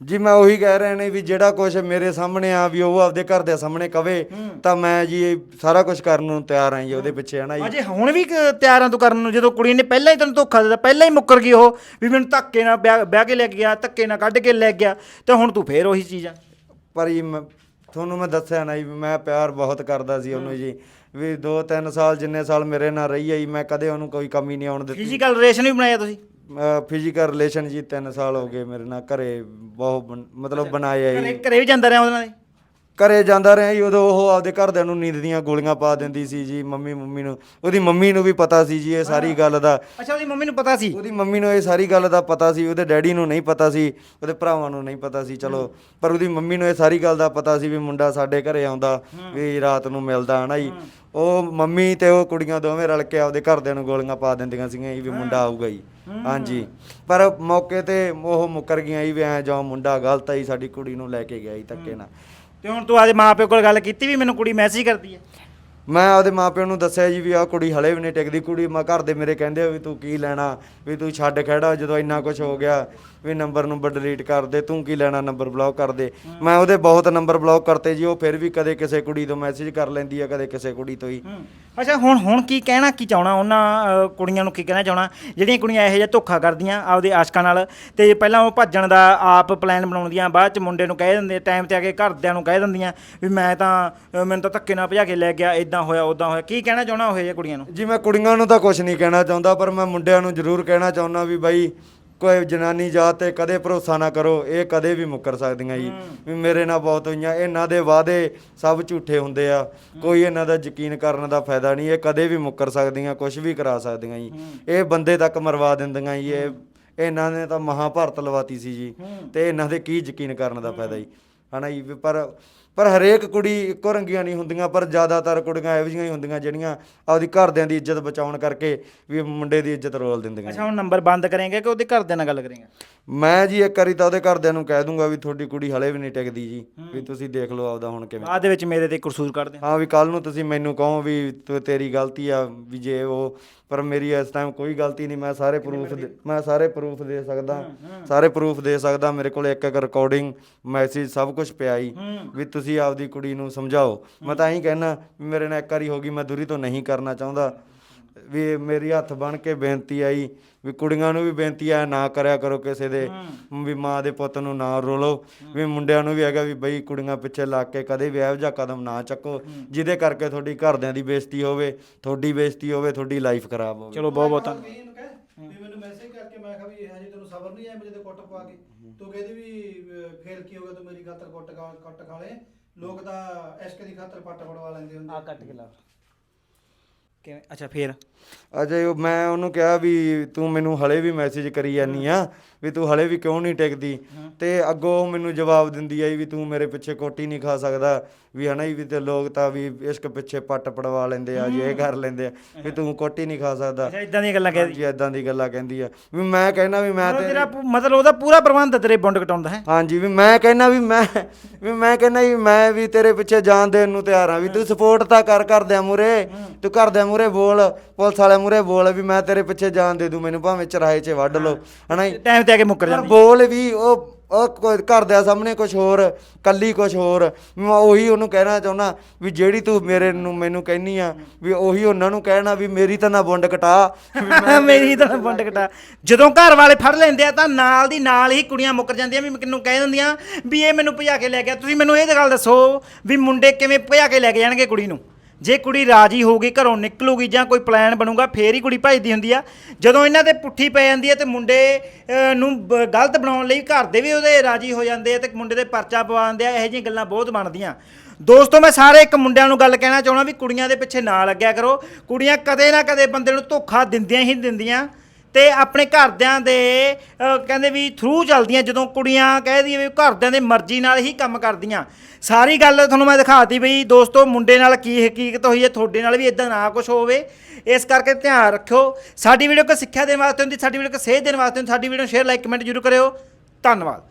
ਜੀ ਮੈਂ ਉਹੀ ਕਹਿ ਰਿਹਾ ਨੇ ਵੀ ਜਿਹੜਾ ਕੁਝ ਮੇਰੇ ਸਾਹਮਣੇ ਆ ਵੀ ਉਹ ਆਪਦੇ ਘਰ ਦੇ ਸਾਹਮਣੇ ਕਵੇ ਤਾਂ ਮੈਂ ਜੀ ਸਾਰਾ ਕੁਝ ਕਰਨ ਨੂੰ ਤਿਆਰ ਹਾਂ ਜੀ ਉਹਦੇ ਪਿੱਛੇ ਹਨਾ ਜੀ। ਅਜੇ ਹੁਣ ਵੀ ਤਿਆਰ ਆ ਤੂੰ ਕਰਨ ਨੂੰ ਜਦੋਂ ਕੁੜੀ ਨੇ ਪਹਿਲਾਂ ਹੀ ਤੈਨੂੰ ਧੋਖਾ ਦਿੱਤਾ ਪਹਿਲਾਂ ਹੀ ਮੁੱਕਰ ਗਈ ਉਹ ਵੀ ਮੈਨੂੰ ਧੱਕੇ ਨਾਲ ਵਿਆਹ ਕੇ ਲੈ ਗਿਆ ਧੱਕੇ ਨਾਲ ਕੱਢ ਕੇ ਲੈ ਗਿਆ ਤੇ ਹੁਣ ਤੂੰ ਫੇਰ ਉਹੀ ਚੀਜ਼ ਆ। ਪਰ ਜੀ ਮੈਂ ਤੁਹਾਨੂੰ ਮੈਂ ਦੱਸਿਆ ਨਾ ਜੀ ਮੈਂ ਪਿਆਰ ਬਹੁਤ ਕਰਦਾ ਸੀ ਉਹਨੂੰ ਜੀ ਵੀ 2-3 ਸਾਲ ਜਿੰਨੇ ਸਾਲ ਮੇਰੇ ਨਾਲ ਰਹੀ ਹੈ ਜੀ ਮੈਂ ਕਦੇ ਉਹਨੂੰ ਕੋਈ ਕਮੀ ਨਹੀਂ ਆਉਣ ਦਿੱਤੀ। ਫਿਜ਼ੀਕਲ ਰਿਲੇਸ਼ਨ ਵੀ ਬਣਾਇਆ ਤੁਸੀਂ? ਫਿਜ਼ੀਕਲ ਰਿਲੇਸ਼ਨ ਜੀ 3 ਸਾਲ ਹੋ ਗਏ ਮੇਰੇ ਨਾਲ ਘਰੇ ਬਹੁਤ ਬਣ- ਮਤਲਬ ਬਣਾਇਆ ਘਰੇ ਜੀ। ਘਰੇ ਵੀ ਜਾਂਦਾ ਰਿਹਾ ਉਹਦੇ ਨਾਲ ਘਰੇ ਜਾਂਦਾ ਰਿਹਾ ਜੀ ਉਦੋਂ ਉਹ ਆਪਦੇ ਘਰਦਿਆਂ ਨੂੰ ਨੀਂਦ ਦੀਆਂ ਗੋਲੀਆਂ ਪਾ ਦਿੰਦੀ ਸੀ ਜੀ ਮੰਮੀ ਮੰਮੀ ਨੂੰ ਉਹਦੀ ਮੰਮੀ ਨੂੰ ਵੀ ਪਤਾ ਸੀ ਜੀ ਇਹ ਸਾਰੀ ਗੱਲ ਦਾ। ਅੱਛਾ ਉਹਦੀ ਮੰਮੀ ਨੂੰ ਪਤਾ ਸੀ? ਉਹਦੀ ਮੰਮੀ ਨੂੰ ਇਹ ਸਾਰੀ ਗੱਲ ਦਾ ਪਤਾ ਸੀ ਉਹਦੇ ਡੈਡੀ ਨੂੰ ਨਹੀਂ ਪਤਾ ਸੀ ਉਹਦੇ ਭਰਾਵਾਂ ਨੂੰ ਨਹੀਂ ਪਤਾ ਸੀ ਚਲੋ। ਪਰ ਉਹਦੀ ਮੰਮੀ ਨੂੰ ਇਹ ਸਾਰੀ ਗੱਲ ਦਾ ਪਤਾ ਸੀ ਵੀ ਮੁੰਡਾ ਸਾਡੇ ਘਰੇ ਆਉਂਦਾ ਵੀ ਰਾਤ ਨੂੰ ਮਿਲਦਾ ਹਨਾ ਜੀ। ਉਹ ਮੰਮੀ ਤੇ ਉਹ ਕੁੜੀਆਂ ਦੋਵੇਂ ਰਲ ਕੇ ਆਪਦੇ ਘਰਦਿਆਂ ਨੂੰ ਗੋਲੀਆਂ ਪਾ ਦਿੰਦੀਆਂ ਸੀਗੀਆਂ ਜੀ ਵੀ ਮੁੰਡਾ ਆਊਗਾ ਜੀ। ਹਾਂਜੀ। ਪਰ ਮੌਕੇ ਤੇ ਉਹ ਮੁੱਕਰ ਗਈਆਂ ਜੀ ਵੀ ਐ ਜਾਓ ਮੁੰਡਾ ਗਲਤ ਹੈ ਜੀ ਸਾਡੀ ਕੁੜੀ ਨੂੰ ਲੈ ਕੇ ਗਿਆ ਜੀ ਧੱਕੇ ਨਾਲ। ਤੇ ਹੁਣ ਤੂੰ ਆਦੇ ਮਾਪਿਓ ਕੋਲ ਗੱਲ ਕੀਤੀ ਵੀ ਮੈਨੂੰ ਕੁੜੀ ਮੈਸੇਜ ਕਰਦੀ ਹੈ? ਮੈਂ ਆਪਦੇ ਮਾਪਿਆਂ ਨੂੰ ਦੱਸਿਆ ਜੀ ਵੀ ਆਹ ਕੁੜੀ ਹਲੇ ਵੀ ਨਹੀਂ ਟਿਕਦੀ। ਕੁੜੀ ਮੈਂ ਘਰ ਦੇ ਮੇਰੇ ਕਹਿੰਦੇ ਆ ਵੀ ਤੂੰ ਕੀ ਲੈਣਾ, ਵੀ ਤੂੰ ਛੱਡ ਖੜਾ ਜਦੋਂ ਇੰਨਾ ਕੁਝ ਹੋ ਗਿਆ। ਵੀ ਨੰਬਰ ਨੰਬਰ ਡਿਲੀਟ ਕਰ ਦੇ ਤੂੰ ਕੀ ਲੈਣਾ ਨੰਬਰ ਬਲੌਕ ਕਰ ਦੇ। ਮੈਂ ਉਹਦੇ ਬਹੁਤ ਨੰਬਰ ਬਲੌਕ ਕਰਤੇ ਜੀ ਉਹ ਫਿਰ ਵੀ ਕਦੇ ਕਿਸੇ ਕੁੜੀ ਤੋਂ ਮੈਸੇਜ ਕਰ ਲੈਂਦੀ ਆ ਕਦੇ ਕਿਸੇ ਕੁੜੀ ਤੋਂ ਹੀ। ਅੱਛਾ ਹੁਣ ਹੁਣ ਕੀ ਕਹਿਣਾ ਕੀ ਚਾਹਣਾ? ਉਹਨਾਂ ਕੁੜੀਆਂ ਨੂੰ ਕੀ ਕਹਿਣਾ ਚਾਹਣਾ? ਜਿਹੜੀਆਂ ਕੁੜੀਆਂ ਇਹੋ ਜਿਹਾ ਧੋਖਾ ਕਰਦੀਆਂ ਆਪਦੇ ਆਸ਼ਕਾਂ ਨਾਲ ਤੇ ਪਹਿਲਾਂ ਉਹ ਭੱਜਣ ਦਾ ਆਪ ਪਲਾਨ ਬਣਾਉਂਦੀਆਂ ਬਾਅਦ ਚ ਮੁੰਡੇ ਨੂੰ ਕਹਿ ਦਿੰਦੇ ਟਾਈਮ ਤੇ ਆ ਕੇ ਘਰਦਿਆਂ ਨੂੰ ਕਹਿ ਦਿੰਦੀਆਂ ਵੀ ਮੈਂ ਤਾਂ ਮੈਨੂੰ ਤਾਂ ਧੱਕੇ ਨਾਲ ਭਜਾ ਕੇ ਲੈ ਗਿਆ ਇਦਾਂ ਹੋਇਆ ਉਦਾਂ ਹੋਇਆ। ਕੀ ਕਹਿਣਾ ਚਾਹਣਾ ਉਹ ਜਿਹੇ ਕੁੜੀਆਂ ਨੂੰ? ਜੀ ਮੈਂ ਕੁੜੀਆਂ ਨੂੰ ਤਾਂ ਕੁਝ ਨਹੀਂ ਕਹਿਣਾ ਚਾਹੁੰਦਾ ਪਰ ਮੈਂ ਮੁੰਡਿਆਂ ਨੂੰ ਜ਼ਰੂਰ ਕਹਿਣਾ ਚਾਹੁੰਦਾ ਵੀ ਬਾਈ ਕੋਈ ਜਨਾਨੀ ਜਾਤ ਤੇ ਕਦੇ ਭਰੋਸਾ ਨਾ ਕਰੋ ਇਹ ਕਦੇ ਵੀ ਮੁੱਕਰ ਸਕਦੀਆਂ ਜੀ। ਵੀ ਮੇਰੇ ਨਾਲ ਬਹੁਤ ਹੋਈਆਂ ਇਹਨਾਂ ਦੇ ਵਾਅਦੇ ਸਭ ਝੂਠੇ ਹੁੰਦੇ ਆ। ਕੋਈ ਇਹਨਾਂ ਦਾ ਯਕੀਨ ਕਰਨ ਦਾ ਫਾਇਦਾ ਨਹੀਂ ਇਹ ਕਦੇ ਵੀ ਮੁੱਕਰ ਸਕਦੀਆਂ ਕੁਝ ਵੀ ਕਰਾ ਸਕਦੀਆਂ ਜੀ। ਇਹ ਬੰਦੇ ਤੱਕ ਮਰਵਾ ਦਿੰਦੀਆਂ ਜੀ ਇਹ ਇਹਨਾਂ ਨੇ ਤਾਂ ਮਹਾਭਾਰਤ ਲਵਾਤੀ ਸੀ ਜੀ। ਤੇ ਇਹਨਾਂ ਦੇ ਕੀ ਯਕੀਨ ਕਰਨ ਦਾ ਫਾਇਦਾ ਜੀ। ਹਨਾ ਜੀ ਪਰ ਪਰ ਹਰੇਕ ਕੁੜੀ ਇੱਕੋ ਰੰਗੀਆਂ ਨਹੀਂ ਹੁੰਦੀਆਂ ਪਰ ਜ਼ਿਆਦਾਤਰ ਕੁੜੀਆਂ ਇਹੋ ਜਿਹੀਆਂ ਹੀ ਹੁੰਦੀਆਂ ਜਿਹੜੀਆਂ ਆਪਦੀ ਘਰਦਿਆਂ ਦੀ ਇੱਜ਼ਤ ਬਚਾਉਣ ਕਰਕੇ ਵੀ ਮੁੰਡੇ ਦੀ ਇੱਜ਼ਤ ਰੋਲ ਦਿੰਦੀਆਂ ਅੱਛਾ ਹੁਣ ਨੰਬਰ ਬੰਦ ਕਰੇਂਗੇ ਕਿ ਉਹਦੇ ਘਰਦਿਆਂ ਨਾਲ ਗੱਲ ਕਰੇਂਗੇ? ਮੈਂ ਜੀ ਇੱਕ ਵਾਰੀ ਤਾਂ ਉਹਦੇ ਘਰਦਿਆਂ ਨੂੰ ਕਹਿ ਦੂੰਗਾ ਵੀ ਤੁਹਾਡੀ ਕੁੜੀ ਹਲੇ ਵੀ ਨਹੀਂ ਟਿਕਦੀ ਜੀ ਵੀ ਤੁਸੀਂ ਦੇਖ ਲਓ ਆਪਦਾ ਹੁਣ ਕਿਵੇਂ। ਬਾਅਦ ਦੇ ਵਿੱਚ ਮੇਰੇ ਤੇ ਕਸੂਰ ਕੱਢ ਦੇ ਹਾਂ ਵੀ ਕੱਲ ਨੂੰ ਤੁਸੀਂ ਮੈਨੂੰ ਕਹੋ ਵੀ ਤੂੰ ਤੇਰੀ ਗਲਤੀ ਆ ਵੀ ਜੇ ਉਹ ਪਰ ਮੇਰੀ ਇਸ ਟਾਈਮ ਕੋਈ ਗਲਤੀ ਨਹੀਂ ਮੈਂ ਸਾਰੇ ਪ੍ਰੂਫ ਮੈਂ ਸਾਰੇ ਪ੍ਰੂਫ ਦੇ ਸਕਦਾ ਸਾਰੇ ਪ੍ਰੂਫ ਦੇ ਸਕਦਾ ਮੇਰੇ ਕੋਲ ਇੱਕ ਇੱਕ ਰਿਕਾਰਡਿੰਗ ਮੈਸੇਜ ਸਭ ਕੁਝ ਪਿਆ ਹੀ। ਵੀ ਤੁਸੀਂ ਆਪਦੀ ਕੁੜੀ ਨੂੰ ਸਮਝਾਓ। ਮੈਂ ਤਾਂ ਇਹੀ ਕਹਿਣਾ ਵੀ ਮੇਰੇ ਨਾਲ ਇੱਕ ਵਾਰੀ ਹੋ ਗਈ ਮੈਂ ਦੂਰੀ ਤੋਂ ਨਹੀਂ ਕਰਨਾ ਚਾਹੁੰਦਾ। ਵੀ ਇਹ ਮੇਰੀ ਹੱਥ ਬਣ ਕੇ ਬੇਨਤੀ ਆਈ ਵੀ ਕੁੜੀਆਂ ਨੂੰ ਵੀ ਬੇਨਤੀ ਆ ਨਾ ਕਰਿਆ ਕਰੋ ਕਿਸੇ ਦੇ। ਵੀ ਮਾਂ ਦੇ ਪੁੱਤ ਨੂੰ ਨਾ ਰੋਲੋ। ਵੀ ਮੁੰਡਿਆਂ ਨੂੰ ਵੀ ਹੈਗਾ ਵੀ ਬਈ ਕੁੜੀਆਂ ਪਿੱਛੇ ਲੱਗ ਕੇ ਕਦੇ ਵੀ ਇਹੋ ਜਿਹਾ ਕਦਮ ਨਾ ਚੱਕੋ ਜਿਹਦੇ ਕਰਕੇ ਤੁਹਾਡੀ ਘਰਦਿਆਂ ਦੀ ਬੇਇੱਜ਼ਤੀ ਹੋਵੇ ਤੁਹਾਡੀ ਬੇਇੱਜ਼ਤੀ ਹੋਵੇ ਤੁਹਾਡੀ ਲਾਈਫ ਖਰਾਬ ਹੋਵੇ। ਚਲੋ ਬਹੁਤ ਬਹੁਤ ਧੰਨਵਾਦ ਕਹੀ ਇਹਨੂੰ ਕਹਿ ਵੀ ਮੈਨੂੰ ਮੈਸੇਜ ਕਰਕੇ ਮੈਂ ਕਿਹਾ ਵੀ ਹਜੇ ਤੈਨੂੰ ਸਬਰ ਨਹੀਂ ਆਇਆ ਮੇਰੇ ਤੇ ਕੁੱਟ ਪਵਾ ਕੇ। ਤੂੰ ਕਹਿੰਦੀ ਵੀ ਫੇਲ ਕੀ ਹੋ ਗਿਆ ਤੂੰ ਮੇਰੀ ਖਾਤਰ ਕੁੱਟ ਖਾ ਕੁੱਟ ਖਾ ਲੋਕ ਤਾਂ ਇਸ਼ਕ ਦੀ ਖਾਤਰ ਪੱਟ ਪੜਵਾ ਲੈਂਦੇ ਹੁੰਦੇ ਆ ਕੱਟ ਕੇ ਲਾ। ਕਿਵੇਂ? ਅੱਛਾ ਫੇਰ? ਅਜੇ ਉਹ- ਮੈਂ ਉਹਨੂੰ ਕਿਹਾ ਵੀ ਤੂੰ ਮੈਨੂੰ ਹਲੇ ਵੀ ਮੈਸੇਜ ਕਰੀ ਜਾਨੀ ਆ। ਵੀ ਤੂੰ ਹਲੇ ਵੀ ਕਿਉਂ ਨਹੀਂ ਟਿਕਦੀ? ਤੇ ਅੱਗੋਂ ਮੈਨੂੰ ਜਵਾਬ ਦਿੰਦੀ ਆਈ ਵੀ ਤੂੰ ਮੇਰੇ ਪਿੱਛੇ ਕੋਟੀ ਨਹੀਂ ਖਾ ਸਕਦਾ। ਵੀ ਹਨਾ ਵੀ ਤੇ ਲੋਕ ਤਾਂ ਵੀ ਇਸ਼ਕ ਪਿੱਛੇ ਪੱਟ ਪੜਵਾ ਲੈਂਦੇ ਆ ਜੀ ਇਹ ਕਰ ਲੈਂਦੇ ਆ ਵੀ ਤੂੰ ਕੋਟੀ ਨਹੀਂ ਖਾ ਸਕਦਾ। ਅੱਛਾ ਇਦਾਂ ਦੀਆਂ ਗੱਲਾਂ ਕਹਿ ਜੀ ਇਦਾਂ ਦੀ ਗੱਲਾਂ ਕਹਿੰਦੀ ਆ। ਵੀ ਮੈਂ ਕਹਿਣਾ ਵੀ ਮੈਂ ਤੇ ਤੇਰਾ ਮਤਲਬ ਉਹਦਾ ਪੂਰਾ ਪ੍ਰਬੰਧ ਤੇਰੇ ਬੁੰਡ ਕਟਾਉਣ ਦਾ ਹੈ। ਹਾਂਜੀ ਵੀ ਮੈਂ ਕਹਿਣਾ ਵੀ ਮੈਂ ਵੀ ਮੈਂ ਕਹਿਣਾ ਵੀ ਮੈਂ ਵੀ ਤੇਰੇ ਪਿੱਛੇ ਜਾਣ ਦੇਣ ਨੂੰ ਤਿਆਰ ਹਾਂ। ਵੀ ਤੂੰ ਸਪੋਰਟ ਤਾਂ ਕਰ ਕਰਦਿਆਂ ਮੂਰੇ ਤੂੰ ਕਰਦਿਆਂ ਮੂਰੇ ਬੋਲ ਪੁਲਿਸ ਵਾਲੇ ਮੂਰੇ ਬੋਲ ਵੀ ਮੈਂ ਤੇਰੇ ਪਿੱਛੇ ਜਾਣ ਦੇ ਦੂੰ ਮੈਨੂੰ ਭਾਵੇਂ ਚਰਾਏ 'ਚ ਵੱਢ ਲਓ। ਹਨਾ। ਟਾਈਮ ਤੇ ਆ ਕੇ ਮੁੱਕਰ ਪਰ ਜਾਂਦੀ। ਬੋਲ ਵੀ ਉਹ ਉਹ ਕੋਈ ਘਰਦਿਆਂ ਸਾਹਮਣੇ ਕੁਝ ਹੋਰ ਕੱਲੀ ਕੁਝ ਹੋਰ। ਮੈਂ ਉਹੀ ਉਹਨੂੰ ਕਹਿਣਾ ਚਾਹੁੰਦਾ ਵੀ ਜਿਹੜੀ ਤੂੰ ਮੇਰੇ ਨੂੰ ਮੈਨੂੰ ਕਹਿਨੀ ਆ ਵੀ ਉਹੀ ਉਹਨਾਂ ਨੂੰ ਕਹਿਣਾ ਵੀ ਮੇਰੀ ਤਾਂ ਨਾ ਬੁੰਡ ਕਟਾ। <laughs> ਮੇਰੀ ਤਾਂ ਬੁੰਡ ਕਟਾ। ਜਦੋਂ ਘਰ ਵਾਲੇ ਫੜ ਲੈਂਦੇ ਆ ਤਾਂ ਨਾਲ ਦੀ ਨਾਲ ਹੀ ਕੁੜੀਆਂ ਮੁੱਕਰ ਜਾਂਦੀਆਂ ਵੀ ਕਿੰਨੂੰ ਕਹਿ ਦਿੰਦੀਆਂ ਵੀ ਇਹ ਮੈਨੂੰ ਭਜਾ ਕੇ ਲੈ ਗਿਆ। ਤੁਸੀਂ ਮੈਨੂੰ ਇਹ ਤਾਂ ਗੱਲ ਦੱਸੋ ਵੀ ਮੁੰਡੇ ਕਿਵੇਂ ਭਜਾ ਕੇ ਲੈ ਕੇ ਜਾਣਗੇ ਕੁੜੀ ਨੂੰ? ਜੇ ਕੁੜੀ ਰਾਜੀ ਹੋਊਗੀ ਘਰੋਂ ਨਿਕਲੂਗੀ ਜਾਂ ਕੋਈ ਪਲਾਨ ਬਣੂਗਾ ਫੇਰ ਹੀ ਕੁੜੀ ਭੱਜਦੀ ਹੁੰਦੀ ਆ। ਜਦੋਂ ਇਹਨਾਂ ਦੇ ਪੁੱਠੀ ਪੈ ਜਾਂਦੀ ਹੈ ਤੇ ਮੁੰਡੇ ਅਹ, ਨੂੰ ਬ- ਗਲਤ ਬਣਾਉਣ ਲਈ ਘਰ ਦੇ ਵੀ ਉਹਦੇ ਰਾਜੀ ਹੋ ਜਾਂਦੇ ਆ ਤੇ ਮੁੰਡੇ ਦੇ ਪਰਚਾ ਪਵਾ ਦਿੰਦੇ ਆ ਇਹੋ ਜਿਹੀਆਂ ਗੱਲਾਂ ਬਹੁਤ ਬਣਦੀਆਂ। ਦੋਸਤੋ ਮੈਂ ਸਾਰੇ ਇੱਕ ਮੁੰਡਿਆਂ ਨੂੰ ਗੱਲ ਕਹਿਣਾ ਚਾਹਣਾ ਵੀ ਕੁੜੀਆਂ ਦੇ ਪਿੱਛੇ ਨਾ ਲੱਗਿਆ ਕਰੋ। ਕੁੜੀਆਂ ਕਦੇ ਨਾ ਕਦੇ ਬੰਦੇ ਨੂੰ ਧੋਖਾ ਦਿੰਦੀਆਂ ਹੀ ਦਿੰਦੀਆਂ। ਤੇ ਆਪਣੇ ਘਰਦਿਆਂ ਦੇ ਅਹ, ਕਹਿੰਦੇ ਵੀ ਥਰੂ ਚੱਲਦੀਆਂ ਜਦੋਂ ਕੁੜੀਆਂ ਕਹਿ ਦਈਏ ਵੀ ਘਰਦਿਆਂ ਦੇ ਮਰਜ਼ੀ ਨਾਲ ਹੀ ਕੰਮ ਕਰਦੀਆਂ। ਸਾਰੀ ਗੱਲ ਤੁਹਾਨੂੰ ਮੈਂ ਦਿਖਾਤੀ ਬਈ ਦੋਸਤੋ ਮੁੰਡੇ ਨਾਲ ਕੀ ਹਕੀਕਤ ਹੋਈ ਹੈ ਤੁਹਾਡੇ ਨਾਲ ਵੀ ਇਦਾਂ ਨਾ ਕੁਝ ਹੋਵੇ। ਇਸ ਕਰਕੇ ਧਿਆਨ ਰੱਖਿਓ। ਸਾਡੀ ਵੀਡੀਓ ਕੋ ਸਿੱਖਿਆ ਦੇਣ ਵਾਸਤੇ ਹੁੰਦੀ ਸਾਡੀ ਵੀਡੀਓ ਕੋ ਸੇਧ ਦੇਣ ਵਾਸਤੇ ਹੁੰਦੀ ਸਾਡੀ ਵੀਡੀਓ ਨੂੰ ਸ਼ੇਅਰ ਲਾਈਕ ਕਮੈਂਟ ਜ਼ਰੂਰ ਕਰਿਓ। ਧੰਨਵਾਦ।